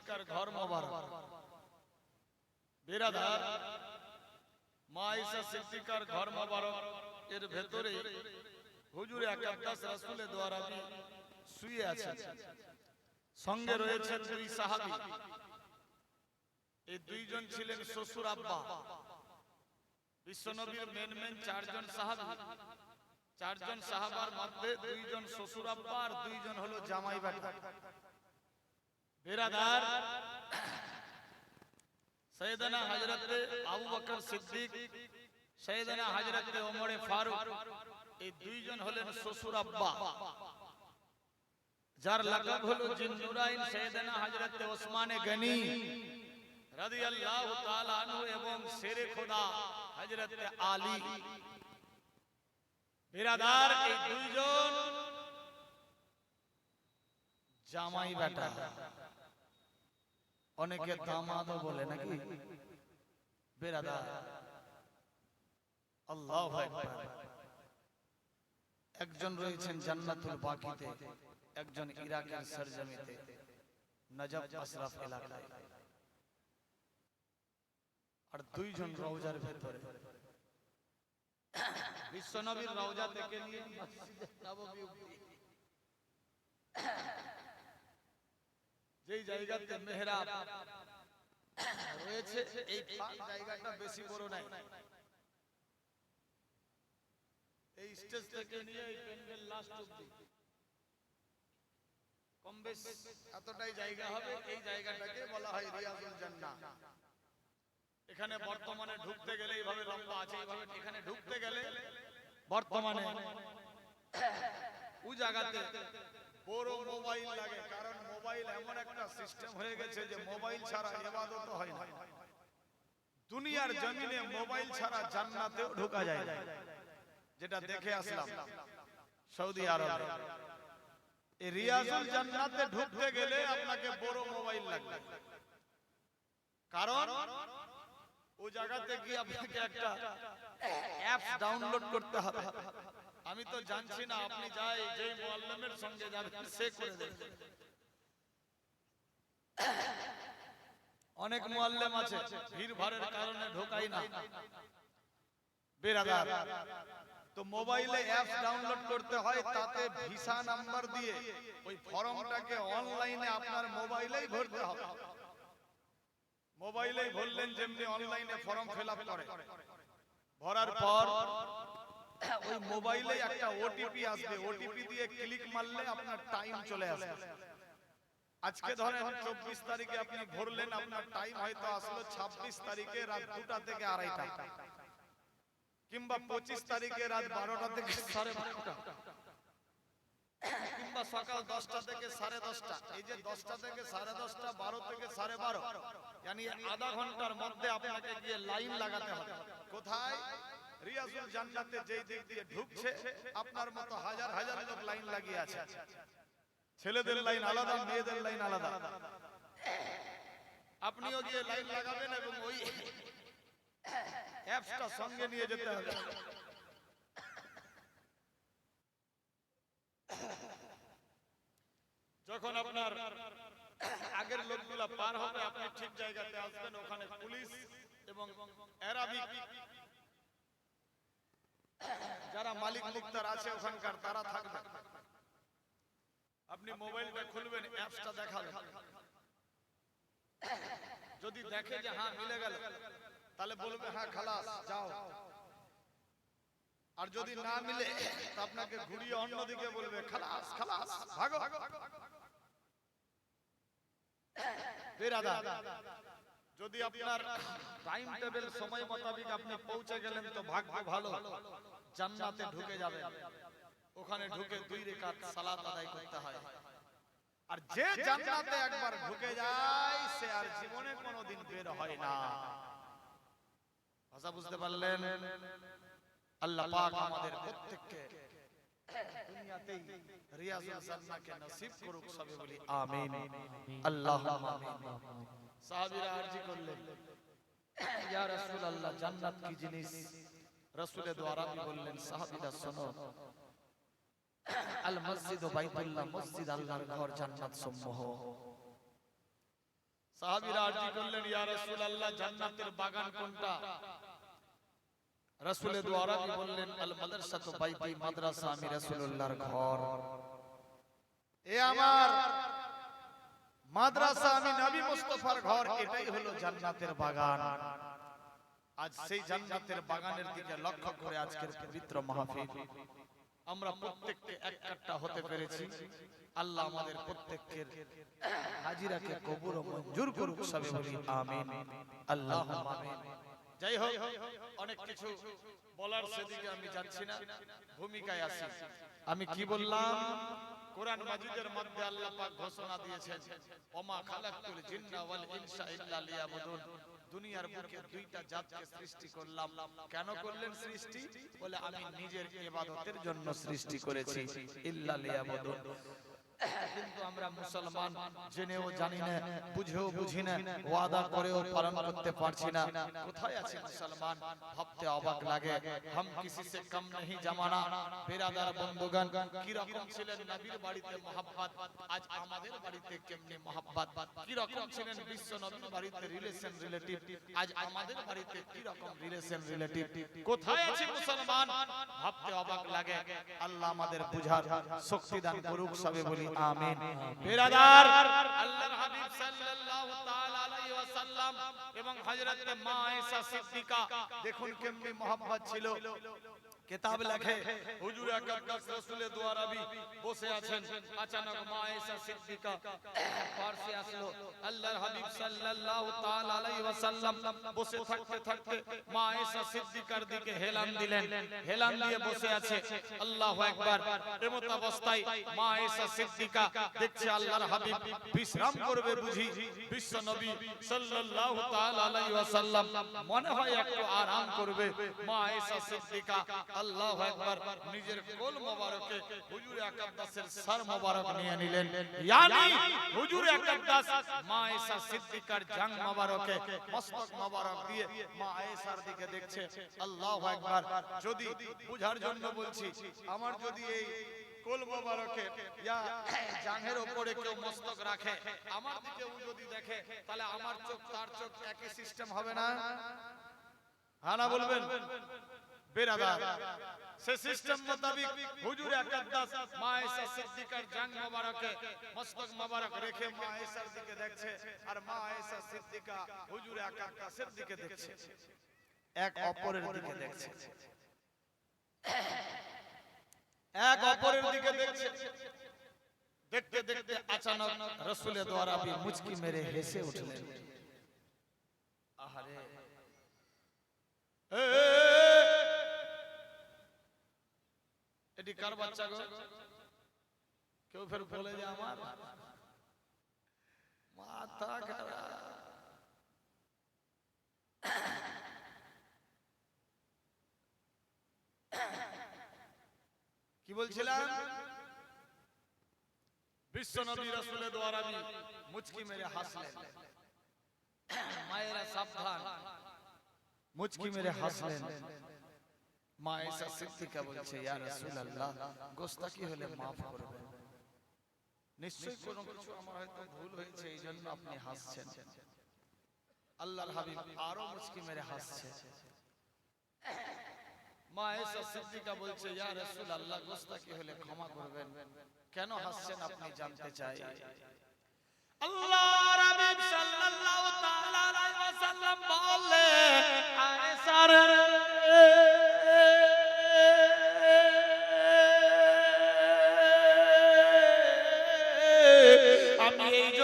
সিদ্দিকার ঘর মোবারক। মা ঈসা সিদ্দিকার ঘর মোবারক। এর ভেতরে হুজুর একাদশ রাসূলের দ্বারা শুয়ে আছেন। সঙ্গে রয়েছেন দুই এই দুইজন ছিলেন শ্বশুর আব্বা। বিশ্বনবীর মেন মেন চারজন সাহাবী। চারজন সাহাবার মধ্যে দুইজন শ্বশুর আব্বা আর দুইজন হলো জামাই বেটা বেরাদার সৈয়দনা হযরতে আবু বকর সিদ্দিক সৈয়দনা হযরতে ফারুক এই দুইজন হলেন শ্বশুর আব্বা যার লাকাব হলো সৈয়দনা হযরতে গনি রাদিয়াল্লাহু তাআলা আনহু এবং শেরে খোদা হযরতে আলী বিরাদার এই দুইজন জামাই বেটা অনেকে দামাদও বলে নাকি? বেরাদার। আল্লাহু একজন রয়েছেন জান্নাতুল বাকিতে একজন ইরাকের সরজমিতে নজব আশরাফ এলাকায়। আর দুইজন রওজার ভেতরে। বিশ্বনবীর রওজা থেকে নিয়ে মসজিদে নববী অবধি। যেই জায়গাতে মেহরাব রয়েছে এই ফাঁক জায়গাটা বেশি বড় নাই। এই স্টেজ থেকে নিয়ে এই প্যান্ডেল লাস্ট অবধি। কম বেশ এতটাই জায়গা হবে এই জায়গাটাকে বলা হয় রিয়াজুল জান্নাহ। এখানে বর্তমানে ঢুকতে গেলে এইভাবে লম্বা আছে এইভাবে এখানে ঢুকতে গেলে বর্তমানে ও জায়গাতে বড় মোবাইল লাগে, কারণ মোবাইল এমন একটা সিস্টেম হয়ে গেছে যে মোবাইল ছাড়া ইবাদত হয় না। দুনিয়ার জমিনে মোবাইল ছাড়া জান্নাতেও ঢোকা যায় না। যেটা দেখে আসলাম, সৌদি আরবে। এই রিয়াজুল জান্নাতে ঢুকতে গেলে আপনাকে বড় মোবাইল লাগবে। কারণ ও জায়গাতে গিয়ে আপনাকে একটা অ্যাপস ডাউনলোড করতে হবে। আমি তো জানছি না আপনি যাই যে মুআল্লিমের সঙ্গে যাবেন সে করে দেবে অনেক মুআল্লিম আছে ভিড় ভাড়ের কারণে ঢোকাই না। বেরাদার। তো মোবাইলে অ্যাপস ডাউনলোড করতে হয় তাতে ভিসা নাম্বার দিয়ে ওই ফর্মটাকে অনলাইনে আপনার মোবাইলেই ভরতে হবে। মোবাইলেই ভরলেন যেমনি অনলাইনে ফর্ম ফিল করে। ভরার পর ওই মোবাইলে একটা ওটিপি আসবে ওটিপি দিয়ে ক্লিক মারলে আপনার টাইম চলে আসবে। আজকে ধরেন চব্বিশ তারিখে আপনি ভরলেন আপনার টাইম হয়তো আসলো ছাব্বিশ তারিখে রাত দুটা থেকে আড়াইটা। কিংবা পঁচিশ তারিখে রাত বারোটা থেকে সাড়ে বারোটা। কিংবা সকাল দশটা থেকে সাড়ে দশটা। এই যে দশটা থেকে সাড়ে দশটা বারো থেকে সাড়ে বারো। আধা ঘণ্টার মধ্যে আপনাকে গিয়ে লাইন লাগাতে হবে। কোথায়? রিয়াজুল জান্নাতে যেই দিক দিয়ে ঢুকছে আপনার মতো হাজার হাজার লোক লাইন লাগিয়ে আছে। ছেলেদের লাইন আলাদা মেয়েদের লাইন আলাদা। আপনিও গিয়ে লাইন লাগাবেন এবং ওই অ্যাপসটা সঙ্গে নিয়ে যেতে হবে। যখন আপনার আগের লোকগুলা পার হবে আপনি ঠিক জায়গাতে আসবেন ওখানে পুলিশ এবং অ্যারাবিক যারা মালিক মুক্তার আছে ওখানকার, তারা থাকবে। আপনি মোবাইলটা খুলবেন, অ্যাপসটা দেখাবেন। যদি দেখে যে হ্যাঁ মিলে গেল, তাহলে বলবে হ্যাঁ খালাস, যাও। আর যদি না মিলে আপনাকে ঘুরিয়ে অন্যদিকে বলবে, খালাস খালাস, ভাগো। বেরাদা যদি আপনার টাইম টেবিল সময় মোতাবেক আপনি পৌঁছে গেলেন তো ভাগ্য ভালো। জান্নাতে ঢুকে যাবেন। ওখানে ঢুকে দুই রেখাত সালাত আদায় করতে হয়। আর যে জান্নাতে একবার ঢুকে যায়, সে আর জীবনে কোনোদিন বের হয় না। ভাষা বুঝতে পারলেন? আল্লাহ পাক আমাদের প্রত্যেককে দুনিয়াতেই রিয়াজুল জান্নাহকে নসিব করুক সবে বলি, আমিন। আল্লাহুম্মা আমিন। সাহাবীরা আরজি করলেন। ইয়া রাসূলুল্লাহ জান্নাত কি জিনিস? রাসূলের দ্বারা বললেন সাহাবীরা শোনো। আল মসজিদ বাইতুল্লাহ মসজিদ আল্লাহর ঘর জান্নাত সমূহ। সাহাবীরা আরজি করলেন ইয়া রাসূলুল্লাহ জান্নাতের বাগান কোনটা? রাসূলের দ্বারা বললেন আল মাদ্রাসাতু বাইতি মাদ্রাসা আমি রাসূলুল্লাহর ঘর। এ আমার মাদ্রাসা আমি নবী মুস্তাফার ঘর এটাই হলো জান্নাতের বাগান। আজ সেই জান্নাতের বাগানের দিকে লক্ষ্য করে আজকের পবিত্র মাহফিল। আমরা প্রত্যেককে এক একটা হতে পেরেছি। আল্লাহ আমাদের প্রত্যেকের হাজিরাকে কবুল ও মঞ্জুর করুক সবে বলি আমিন। আল্লাহ আমিন যাই হোক অনেক কিছু বলার সেদিকে আমি যাচ্ছি না। ভূমিকায় আছি। আমি কি বললাম? কোরআন মাজিদের মধ্যে আল্লাহ পাক ঘোষণা দিয়েছেন, ওমা খালাকতুল জিন্না ওয়াল ইনসা ইল্লা লিয়াবুদুন। দুনিয়ার বুকে দুইটা জাতকে সৃষ্টি করলাম। কেন করলেন সৃষ্টি? বলে, আমি নিজের ইবাদতের জন্য সৃষ্টি করেছি, ইল্লা লিয়াবুদুন। আমরা মুসলমান জেনেও জানি না বুঝেও বুঝি না ওয়াদা করেও পালন করতে পারছি না। কোথায় আছে মুসলমান? ভাবতে অবাক লাগে। হাম কিসি সে কম नहीं জামানা। বেরাদার বন্ধুগণ কি রকম ছিলেন নবীর বাড়িতে মোহাব্বত? আজ আমাদের বাড়িতে কেমনি মোহাব্বত? কি রকম ছিলেন বিশ্ব নবীর বাড়িতে? রিলেশন রিলেটিভ আজ আমাদের বাড়িতে কি রকম রিলেশন রিলেটিভ কোথায় আছে মুসলমান? ভাবতে অবাক লাগে। আল্লাহ আমাদের বুঝার শক্তি দান করুক সবে বলি আমিন। বেরাদার আল্লাহর হাবিব সাল্লাল্লাহু তাআলা আলাইহি ওয়াসাল্লাম এবং হযরত মা আয়েশা সিদ্দিকা দেখুন কেমনে মোহাব্বত ছিল। কিতাব লেখে। হুজুর আকরাম রাসূলে দুয়ারাবি বসে আছেন। আচানক মা আয়েশা সিদ্দিকা পার্শ্বে আসলো। আল্লাহর হাবিব সাল্লাল্লাহু তাআলা আলাইহি ওয়াসাল্লাম বসে থাকতে থাকতে মা আয়েশা সিদ্দিকার দিকে হেলান দিলেন। হেলান দিয়ে বসে আছে। আল্লাহু আকবার। এমত অবস্থায় মা আয়েশা সিদ্দিকা দেখছে আল্লাহর হাবিব বিশ্রাম করবে বুঝি। বিশ্ব নবী সাল্লাল্লাহু তাআলা আলাইহি ওয়াসাল্লাম মনে হয় একটু আরাম করবে। মা আয়েশা সিদ্দিকা আল্লাহু আকবার নিজের কোল মোবারকে হুজুর আকদ্দাসের সর মোবারক নিয়ে নিলেন। ইয়ানি হুজুর আকদ্দাস মা আয়েশা সিদ্দিকার জাং মোবারকে মস্তক মোবারক দিয়ে মা আয়েশার দিকে দেখছে। আল্লাহু আকবার যদি বুঝার জন্য বলছি আমার যদি এই কোল মোবারকে ইয়া উপরে কেউ মস্তক রাখে আমার দিকে ও যদি দেখে তাহলে আমার চোখ তার চোখ একই সিস্টেম হবে না? হ্যাঁ না বলবেন? এক অপরের দিকে দেখছে। দেখতে দেখতে আচানক রসুলের দ্বারা মুচকি মেরে হেসে উঠলেন। আহারে। এটি কার বাচ্চা গো? কেউ ফের বলে যে আমার? মাথা খারাপ। কি বলছিলাম? বিশ্ব নবী রাসূলের দ্বারা মুচকি মেরে হাসলেন। মায়েরা সাবধান। মুচকি মেরে হাসলেন। মা সিদ্দিকা বলছে, ইয়া রাসূলুল্লাহ গোস্তাকি হলে maaf করবেন নিশ্চয়ই কোনো কিছু আমার হয়তো ভুল হয়েছে এই জন্য আপনি হাসছেন। আল্লাহর হাবিব আরও মেরে হাসছে। মা সিদ্দিকা বলছে, ইয়া রাসূলুল্লাহ গোস্তাকি হলে ক্ষমা করবেন? কেন হাসছেন আপনি জানতে চাই? আল্লাহর হাবিব সাল্লাল্লাহু তাআলা আলাইহি ওয়াসাল্লাম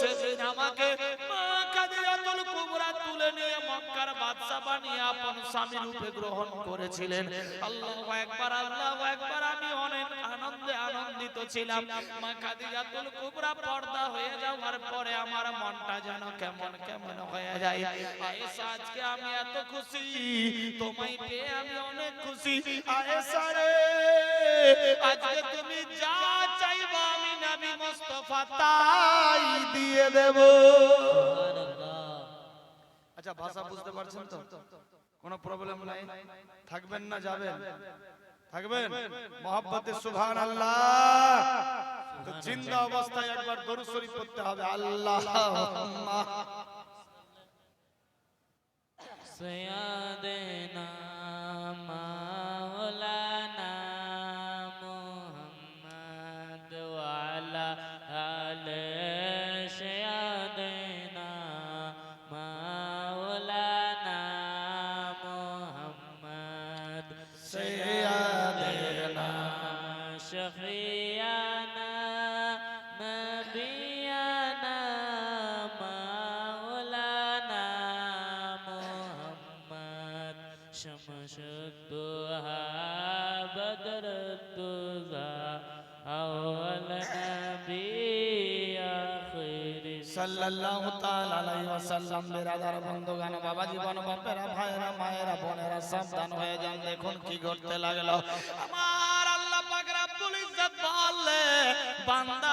সেদিন আমাকে তুলে নিয়ে বাদশা আপন স্বামী রূপে গ্রহণ করেছিলেন। আল্লাহ একবার আল্লাহ একবার আমি অনেক ছিলাম মা খাদিজাতুল কুবরা পর্দা হয়ে যাওয়ার পরে আমার মনটা যেন কেমন কেমন হয়ে যায়। আয়েশা, আজকে আমি এত খুশি, তোমায় পেয়ে আমি অনেক খুশি। আয়েশা রে, আজকে তুমি যা চাইবা আমি নবী মুস্তাফা তাই দিয়ে দেব। আচ্ছা ভাষা বুঝতে পারছেন তো? কোনো প্রবলেম নাই? থাকবেন না, যাবেন। থাকবেন? মহাব্বতে সুবহান আল্লাহ জিন্দা অবস্থায় একবার দরুদ করতে হবে। আল্লাহ সয়াদেনা شمس الضحى بدر الدجى أول نبي آخر সাল্লাল্লাহু তাআলা আলাইহি ওয়াসাল্লাম বিরাদার বন্ধুগণ বাবা জীবন বাপেরা ভাইরা মায়েরা বোনেরা সাবধান হয়ে যান দেখুন কি ঘটতে লাগলো আমার আল্লাহ পাক রব্বুল ইজ্জত বলে বান্দা বান্দি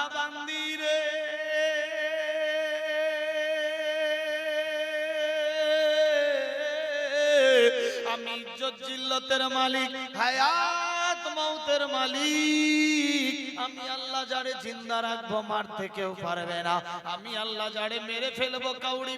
জিল্লতের মালিক, হায়াত মৌতের মালিক। আমি আল্লাহ যারে জিন্দা রাখব, মার থেকেও পারবে না। আমি আল্লাহ যারে মেরে ফেলব, কাউরি